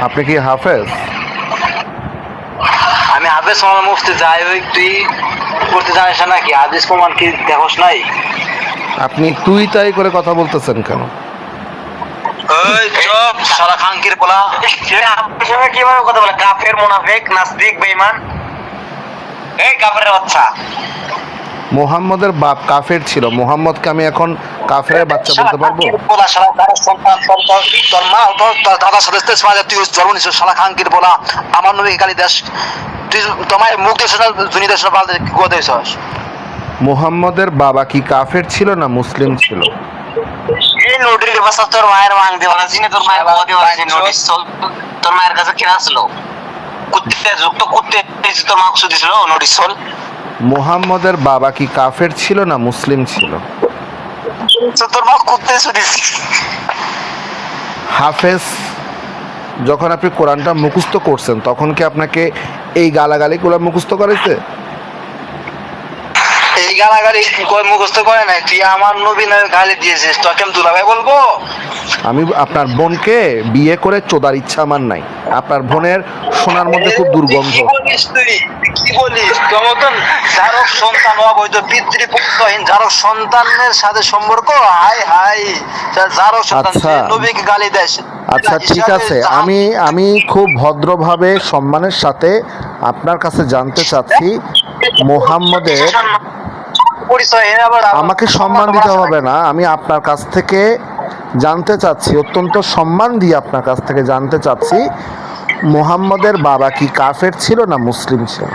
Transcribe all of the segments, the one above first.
আপনি কি হাফেজ? আমি হাফেজ মামলা মুফতি যাই ওই তুই করতে জানিস না নাকি হাদিস প্রমাণ কি দেখোস নাই? আপনি তুই তাই করে কথা বলতেছেন কেন? ওই চুপ সারা খাঙ্কির বলা আপনার সঙ্গে কীভাবে কথা বলে? কাফের মুনাফিক নাস্তিক বেঈমান। এই কাফের বাচ্চা। মোহাম্মদের বাপ কাফের ছিল। মোহাম্মদকে আমি এখন কাফের বাচ্চা বলতে পারব? খাঙ্কির বলা শালা তার সন্তান মা সাথে তুই জন্ম নিছিস শালা খাঙ্কির বলা আমার নবী কালী দাস। তুই তোমার মুখ দেশ না জুনি দেশ না পাল্টে গোয়া দেশ মোহাম্মদের বাবা কি কাফের ছিল না মুসলিম ছিল? এই নোটির বাসা তোর মায়ের মাং দেওয়া চিনে তোর মায়ের বাবা দেওয়া আছে নোটিশ তোর মায়ের কাছে কেন কুত্তে যুক্ত কুত্তে তোর মাংস দিছিল নোটিশ চল। মোহাম্মদের বাবা কি কাফের ছিল না মুসলিম ছিল তো তোর মা কুত্তে দিছি হাফেজ যখন আপনি কোরআনটা মুখস্থ করছেন তখন কি আপনাকে এই গালাগালিগুলো মুখস্থ করেছে এই গালাগালি কই মুখস্থ করে নাই তুই আমার নবীনের গালি দিয়েছিস তোকে আমি দুলাভাই বলব আমি আপনার বোনকে বিয়ে করে চোদার ইচ্ছা আমার নাই আপনার বোনের সোনার মধ্যে খুব দুর্গন্ধ কি বলিস তোর মতন যারক সন্তান অবৈধ পিতৃপুত্রহীন যারক সন্তানের সাথে সম্পর্ক হাই হাই যারক সন্তান আচ্ছা। নবীকে গালি দেয় আচ্ছা ঠিক আছে আমি আমি খুব ভদ্রভাবে সম্মানের সাথে আপনার কাছে জানতে চাচ্ছি মোহাম্মদের পরিচয় এর আবার আমাকে সম্মান দিতে হবে না। আমি আপনার কাছ থেকে জানতে চাচ্ছি অত্যন্ত সম্মান দিয়ে আপনার কাছ থেকে জানতে চাচ্ছি মোহাম্মদের বাবা কি কাফের ছিল না মুসলিম ছিল?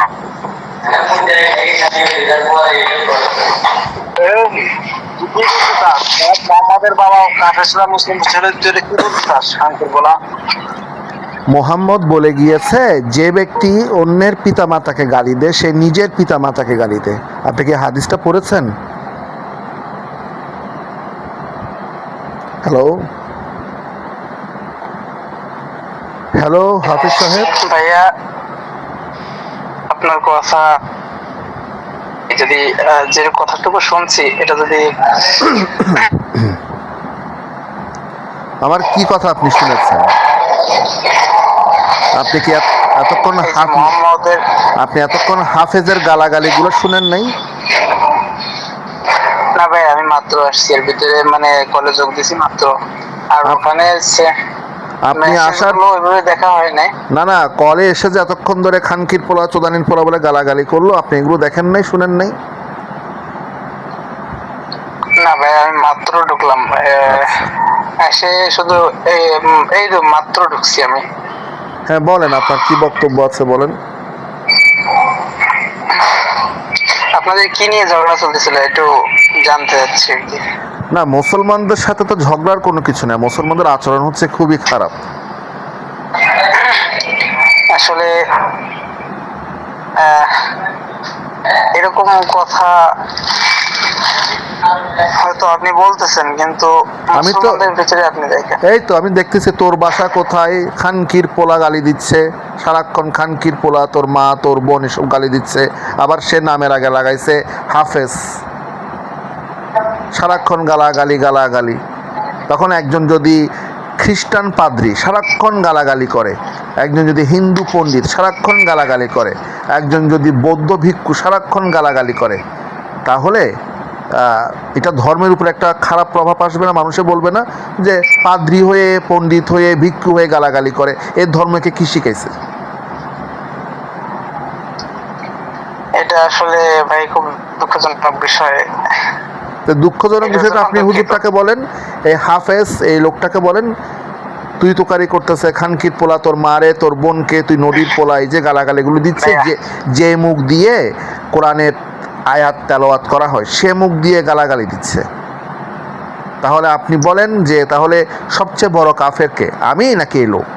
আমাদের বাবা মুসলিম ছেলে কি শান্তির বলা মোহাম্মদ বলে গিয়েছে যে ব্যক্তি অন্যের পিতামাতাকে গালি দেয় সে নিজের পিতামাতাকে গালি দেয়। আপনি কি হাদিসটা পড়েছেন? হ্যালো হ্যালো হাফিজ সাহেব? ভাইয়া আপনার কথা যদি যে কথাটুকু শুনছি এটা যদি আমার কি কথা আপনি শুনেছেন? আপনি কি এতক্ষণ হাফ আপনি এতক্ষণ হাফেজের গালাগালিগুলো শুনেন নাই? না ভাই আমি মাত্র আসছি। এর ভিতরে মানে কলেজ যোগ দিছি মাত্র। আর ওখানে আপনি আসারগুলো দেখা হয় নাই। না না কলে এসে যে এতক্ষণ ধরে খানকির পোলা চোদানির পোলা বলে গালাগালি করল আপনি এগুলো দেখেন নাই শুনেন নাই? না ভাই আমি মাত্র ঢুকলাম। আহ, আচ্ছা। শুধু এই- তো মাত্র ঢুকছি আমি। হ্যাঁ বলেন আপনার কি বক্তব্য আছে বলেন। আপনাদের কি নিয়ে ঝগড়া চলতেছিল একটু জানতে চাচ্ছি না মুসলমানদের সাথে তো ঝগড়ার কোনো কিছু নেই মুসলমানদের আচরণ হচ্ছে খুবই খারাপ। আসলে এরকম কথা হয়তো আপনি বলতেছেন কিন্তু আমি তো- মুসলমানদের ভিতরে আপনি দেখেন। এই তো আমি দেখতেছি তোর বাসা কোথায়? খানকির পোলা গালি দিচ্ছে। সারাক্ষণ খানকির পোলা তোর মা তোর বোন এসব গালি দিচ্ছে। আবার সে নামের আগে লাগাইছে হাফেজ। সারাক্ষণ গালাগালি গালাগালি। তখন একজন যদি খ্রিস্টান পাদ্রি সারাক্ষণ গালাগালি করে একজন যদি হিন্দু পণ্ডিত সারাক্ষণ গালাগালি করে একজন যদি বৌদ্ধ ভিক্ষু সারাক্ষণ গালাগালি করে তাহলে এটা ধর্মের উপর একটা খারাপ প্রভাব আসবে না মানুষে বলবে না যে পাদ্রি হয়ে পণ্ডিত হয়ে ভিক্ষু হয়ে গালাগালি করে। এর ধর্মকে কি শিখাইছে? এটা আসলে ভাই খুব দুঃখজনক বিষয়। তো দুঃখজনক বিষয়টা আপনি। হুজুরটাকে বলেন এই হাফেজ এই লোকটাকে বলেন তুই তোকারি করতেছে খানকির পোলা তোর মারে তোর বোনকে তুই নদীর পোলা এই যে গালাগালিগুলো দিচ্ছে যে যে মুখ দিয়ে কোরআনের আয়াত তেলাওয়াত করা হয় সে মুখ দিয়ে গালাগালি দিচ্ছে। তাহলে আপনি বলেন যে তাহলে সবচেয়ে বড় কাফের কে? আমি নাকি এই লোক?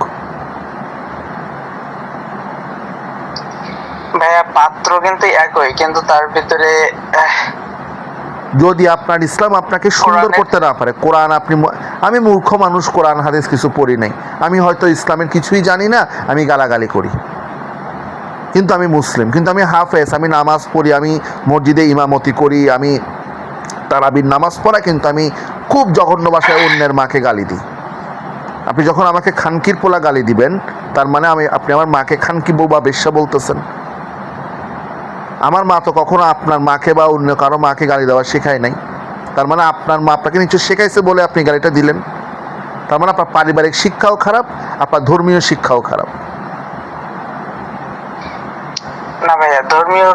ভাইয়া পাত্র কিন্তু একই কিন্তু তার ভিতরে যদি আপনার ইসলাম আপনাকে সুন্দর করতে না পারে কোরআন আপনি আমি মূর্খ মানুষ কোরআন হাদিস কিছু পড়ি নাই। আমি হয়তো ইসলামের কিছুই জানি না আমি গালাগালি করি। কিন্তু আমি মুসলিম, কিন্তু আমি হাফেজ, আমি নামাজ পড়ি, আমি মসজিদে ইমামতি করি, আমি তারাবির নামাজ পড়া, কিন্তু আমি খুব জঘন্য ভাষায় অন্যের মাকে গালি দিই। আপনি যখন আমাকে খানকির পোলা গালি দিবেন, তার মানে আমি, আপনি আমার মাকে খানকি বউ বা বেশ্যা বলতেছেন। আমার মা তো কখনো আপনার মাকে বা অন্য কারও মাকে গালি দেওয়া শেখায় নাই। তার মানে আপনার মা আপনাকে নিশ্চয় শেখাইছে বলে আপনি গালিটা দিলেন। তার মানে আপনার পারিবারিক শিক্ষাও খারাপ, আপনার ধর্মীয় শিক্ষাও খারাপ না ভাইয়া ধর্মীয়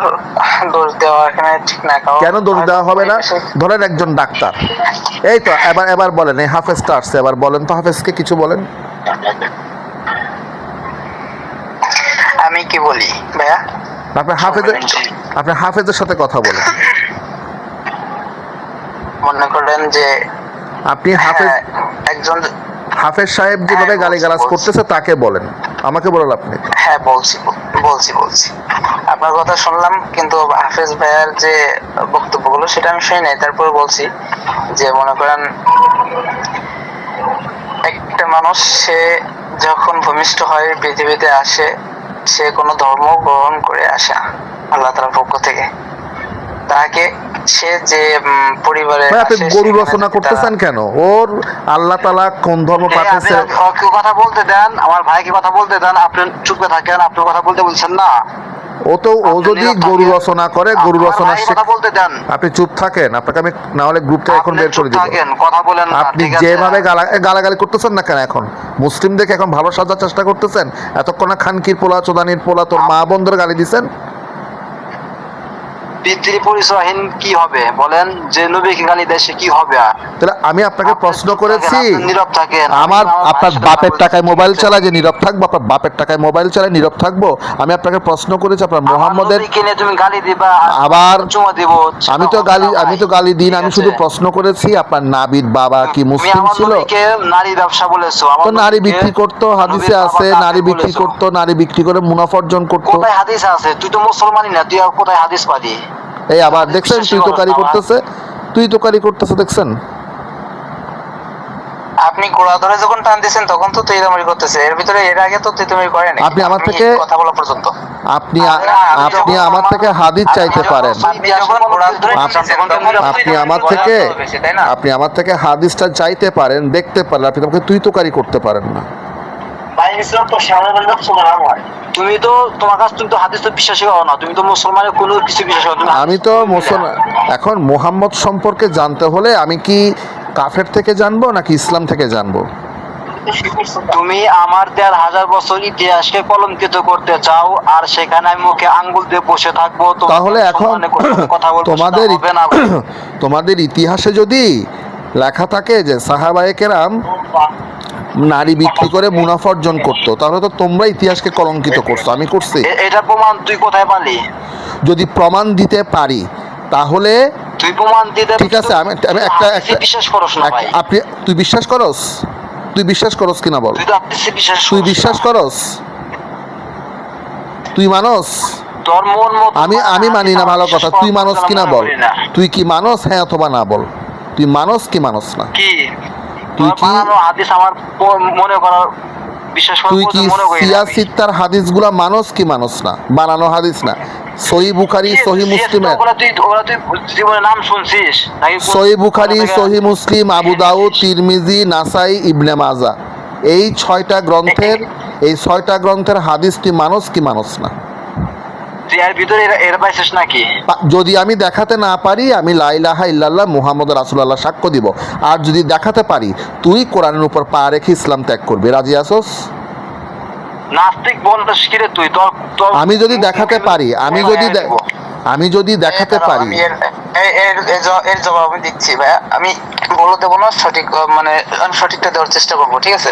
দোষ দেওয়া এখানে ঠিক না কেন দোষ দেওয়া হবে না? ধরেন একজন ডাক্তার। এই তো এবার এবার বলেন এই হাফেজটা আসছে এবার বলেন তো হাফেজকে কিছু বলেন। আমি কি বলি ভাইয়া? আপনার হাফেজের আপনার হাফেজের সাথে কথা বলেন। মনে করেন যে আপনি হাফেজ হ্যাঁ, একজন হাফেজ সাহেব যেভাবে হ্যাঁ, গালিগালাজ করতেছে তাকে বলেন। আমাকে বলেন আপনি হ্যাঁ বলছি বলছি বলছি। আপনার কথা শুনলাম, কিন্তু হাফেজ ভাইয়ার যে বক্তব্যগুলো সেটা আমি শুনি নাই। তারপর বলছি যে, মনে করেন, একটা মানুষ, সে যখন ভূমিষ্ঠ হয়, পৃথিবীতে আসে, সে কোনো ধর্ম গ্রহণ করে আসে আল্লাহ তালার পক্ষ থেকে। তাকে সে যে পরিবারে আপনি গরু রচনা করতেছেন কেন? ওর আল্লাহ কোন ধর্ম পাঠিয়েছে ওকে কথা বলতে দেন? আমার ভাইকে কথা বলতে দেন? আপনি চুপে থাকেন আপনি কথা বলতে বলছেন না। ও তো ও যদি গরু রচনা করে গরু রচনা বলতে দেন। আপনি চুপ থাকেন আপনাকে আমি না হলে গ্রুপ থেকে এখন বের করে দিব। কথা বলেন আপনি যেভাবে গালাগালি করতেছেন না কেন এখন? মুসলিমদেরকে এখন ভালো সাজার চেষ্টা করতেছেন? এতক্ষণ খানকির পোলা চোদানির পোলা তোর মা বন্ধুর গালি দিছেন? পিতৃ পরিচয়হীন কি হবে? বলেন যে নবীকে গালি দেয় সে কি হবে? তাহলে আমি আপনাকে প্রশ্ন করেছি। নীরব থাকেন। আমার আপনার বাপের টাকায় মোবাইল। চালায় যে নীরব থাকব আপনার বাপের টাকায় মোবাইল চালায় নীরব থাকব আমি আপনাকে প্রশ্ন করেছি আপনার মোহাম্মদের তুমি গালি দিবা আবার চুমা দিব আমি তো গালি আমি তো গালি দিন আমি শুধু প্রশ্ন করেছি আপনার নাবির বাবা কি মুসলিম ছিল? নারী ব্যবসা বলেছ। তো নারী বিক্রি করতো হাদিসে আছে নারী বিক্রি করতো নারী বিক্রি করে মুনাফা অর্জন করতো। কোথায় হাদিস আছে? তুই তো মুসলমানই না তুই কোথায় হাদিস পাবি এই আবার দেখছেন তুই তো কারি করতেছে। তুই তো কারি করতেছে দেখছেন? আপনি গোড়া ধরে যখন টান দিয়েছেন তখন তো তুইতামারি করতেছে। এর ভিতরে এর আগে তো তুইতামারি করেন আপনি আমার থেকে- কথা বলা পর্যন্ত। আপনি আপনি আমার থেকে হাদিস চাইতে পারেন। আপনি তো আমার থেকে তো আপনি আমার থেকে হাদিসটা চাইতে পারেন দেখতে পারেন। আপনি আমাকে তুই তো কারি করতে পারেন না। তুমি তো তোমার কাছে তুমি তো হাদিস তো বিশ্বাসী হও না তুমি তো মুসলমানের কোনো কিছু বিশ্বাস করো না। আমি তো মুসলমান এখন মোহাম্মদ সম্পর্কে জানতে হলে আমি কি কাফের থেকে জানব নাকি ইসলাম থেকে জানব তুমি আমার দেড় হাজার বছর ইতিহাসকে কলঙ্কিত করতে চাও আর সেখানে আমি মুখে আঙ্গুল দিয়ে বসে থাকব তাহলে এখন কথা বলব তোমাদের তোমাদের ইতিহাসে যদি লেখা থাকে যে সাহাবায়ে কেরাম নারী বিক্রি করে মুনাফা অর্জন করতো। তাহলে তো তোমরা ইতিহাসকে কলঙ্কিত করছ। আমি করছি। এটা প্রমাণ তুই কোথায় পালি? যদি প্রমাণ দিতে পারি তাহলে তুই প্রমাণ দিতে ঠিক আছে, আমি- আমি একটা- একটা- বিশ্বাস করস না ভাই। আপনি তুই বিশ্বাস করস? তুই বিশ্বাস করস কিনা বল? তুই বিশ্বাস তুই করস। তুই মানস? তোর মন মতো আমি আমি মানি না ভালো কথা। তুই মানস কিনা বল? তুই কি মানস? হ্যাঁ অথবা না বল। তুই মানস কি মানস না? কি? তুই কি- বানানো হাদিস আমার মনে করার বিশ্বাস করার তুই কি করি না সিয়া সিত্তার হাদিসগুলা মানস কি মানস না? বানানো হাদিস না? সহি বুখারি সহি মুসলিমের সহি সহি মুসলিম আবু দাউদ তিরমিজি নাসাই ইবনে মাজা। এই ছয়টা গ্রন্থের এই ছয়টা গ্রন্থের হাদিস তুই মানস কি মানস না? তুই ভিতরে এর- পাইছিস নাকি? যদি আমি দেখাতে না পারি আমি লাইলাহা ইল্লাল্লাহ মুহাম্মদ রাসুল্লাহ সাক্ষ্য দিব। আর যদি দেখাতে পারি তুই কোরআনের উপর পা রেখে ইসলাম ত্যাগ করবি। রাজি আসোস নাস্তিক বলতেস কি রে তুই? তোর আমি যদি দেখাতে পারি আমি যদি আমি যদি দেখাতে পারি এর জবাব আমি দিচ্ছি ভাইয়া। আমি বলে দেবো না সঠিক মানে আমি সঠিকটা দেওয়ার চেষ্টা করব ঠিক আছে?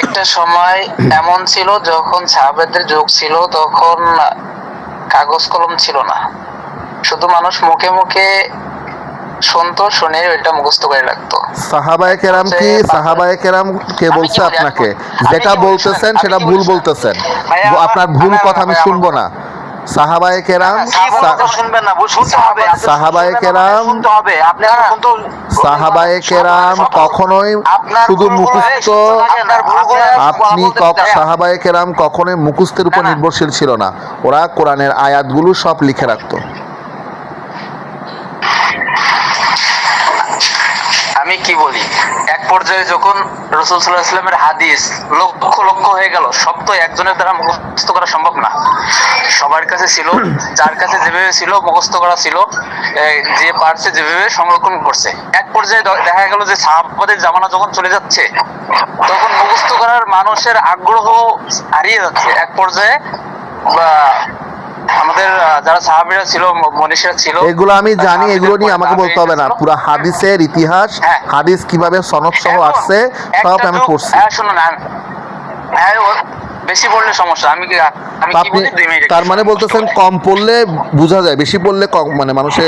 একটা সময় এমন ছিল যখন সাহাবেদের যুগ ছিল তখন কাগজ কলম ছিল না। শুধু মানুষ মুখে মুখে শুনতো শুনে ওইটা মুখস্থ করে রাখতো। সাহাবায়ে কেরাম কি? সাহাবায়ে কেরাম কে বলছে আপনাকে? যেটা বলতেছেন সেটা ভুল বলতেছেন। আপনার ভুল কথা আমি শুনব না। সাহাবায়ে কেরাম কি বলতে সা- শুনবেন না শুনতে হবে সাহাবায়ে কেরাম- শুনতে হবে। আপনি সাহাবায়ে কেরাম কখনোই শুধু মুখস্থ আপনি সাহাবায়ে কেরাম কখনোই মুখস্থের উপর। নির্ভরশীল ছিল না। ওরা কোরআনের আয়াতগুলো সব লিখে রাখতো। আমি কি বলি? এক পর্যায়ে যখন রসুল সাল্লাহ ইসলামের হাদিস লক্ষ লক্ষ হয়ে গেল, সব তো একজনের দ্বারা মুখস্থ করা সম্ভব না। সবার কাছে ছিল, যার কাছে যেভাবে ছিল, মুখস্থ করা ছিল যে পারছে যেভাবে সংরক্ষণ করছে। এক পর্যায়ে দেখা গেল যে সাহাবাদের জামানা যখন চলে যাচ্ছে, তখন মুখস্থ করার মানুষের আগ্রহ হারিয়ে যাচ্ছে। এক পর্যায়ে, বা আমাদের যারা সাহাবিরা ছিল মনীষীরা ছিল এগুলো আমি জানি এগুলো নিয়ে আমাকে বলতে হবে না। পুরো হাদিসের ইতিহাস হ্যাঁ। হাদিস কীভাবে সনদ সহ আসছে সব আমি পড়ছি। হ্যাঁ শুনুন হ্যাঁ। বেশি পড়লে সমস্যা আমি কি আপনি তার মানে বলতেছেন কম পড়লে বোঝা যায় বেশি পড়লে কম মানে মানুষে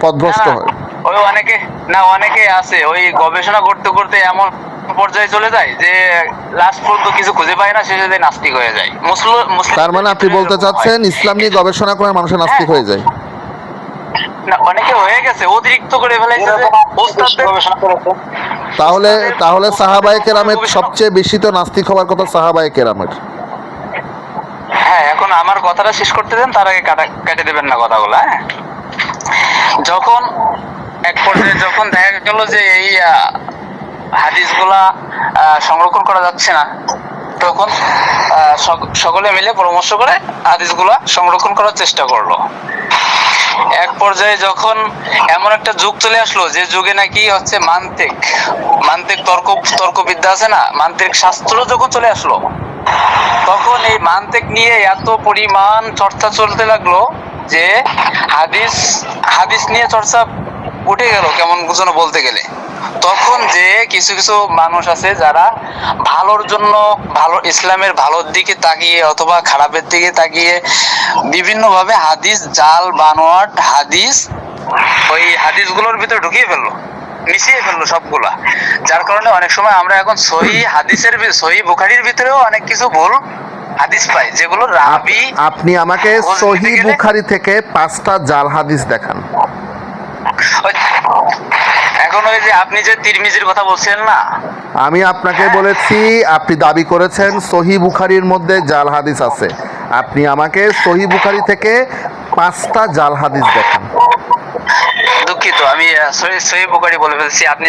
পথভ্রষ্ট হয়। ওই অনেকে না অনেকে আছে ওই গবেষণা করতে করতে এমন পর্যায়ে চলে যায় যে লাস্ট পর্যন্ত কিছু খুঁজে পায় না শেষে যে নাস্তিক হয়ে যায়। মুসলিম তার মানে আপনি বলতে চাচ্ছেন ইসলাম নিয়ে গবেষণা করে মানুষের নাস্তিক হয়ে যায়? না অনেকে হয়ে গেছে অতিরিক্ত করে ফেলাইছে যে ওস্তাদদের তাহলে তাহলে সাহাবায়ে কেরামের সবচেয়ে বেশি তো নাস্তিক হওয়ার কথা সাহাবায়ে কেরামের। হ্যাঁ এখন আমার কথাটা শেষ করতে দেন তার আগে কাটা কেটে দেবেন না কথাগুলো হ্যাঁ? যখন এক পর্যায়ে যখন দেখা গেল যে এই হাদিসগুলা সংরক্ষণ করা যাচ্ছে না। তখন সকলে মিলে পরামর্শ করে হাদিসগুলা সংরক্ষণ করার চেষ্টা করল। এক পর্যায়ে যখন এমন একটা যুগ চলে আসলো, যে যুগে নাকি হচ্ছে মান্তিক মান্তিক তর্ক, তর্কবিদ্যা আছে না মান্তিক শাস্ত্র যখন চলে আসলো, তখন এই মান্তিক নিয়ে এত পরিমাণ চর্চা চলতে লাগল, যে হাদিস হাদিস নিয়ে চর্চা উঠে গেল কেমন যেন বলতে গেলে। তখন যে কিছু কিছু মানুষ আছে যারা ভালোর জন্য ভালো ইসলামের ভালোর দিকে তাকিয়ে অথবা খারাপের দিকে তাকিয়ে বিভিন্নভাবে হাদিস জাল বানোয়াট হাদিস ওই হাদিসগুলোর ভিতরে ঢুকিয়ে ফেলল মিশিয়ে ফেলল সবগুলা। যার কারণে অনেক সময় আমরা এখন সহি হাদিসের সহি বুখারির ভিতরেও অনেক কিছু ভুল হাদিস পাই যেগুলো রাবি আপনি আমাকে সহি বুখারি থেকে পাঁচটা জাল হাদিস দেখান। এখন ওই যে আপনি যে তিরমিজির কথা বলছেন না? আমি আপনাকে বলেছি আপনি দাবি করেছেন সহি বুখারির মধ্যে জাল হাদিস আছে। আপনি আমাকে সহি বুখারি থেকে পাঁচটা জাল হাদিস দেখান। দুঃখিত আমি সহি বুখারি বলে ফেলছি। আপনি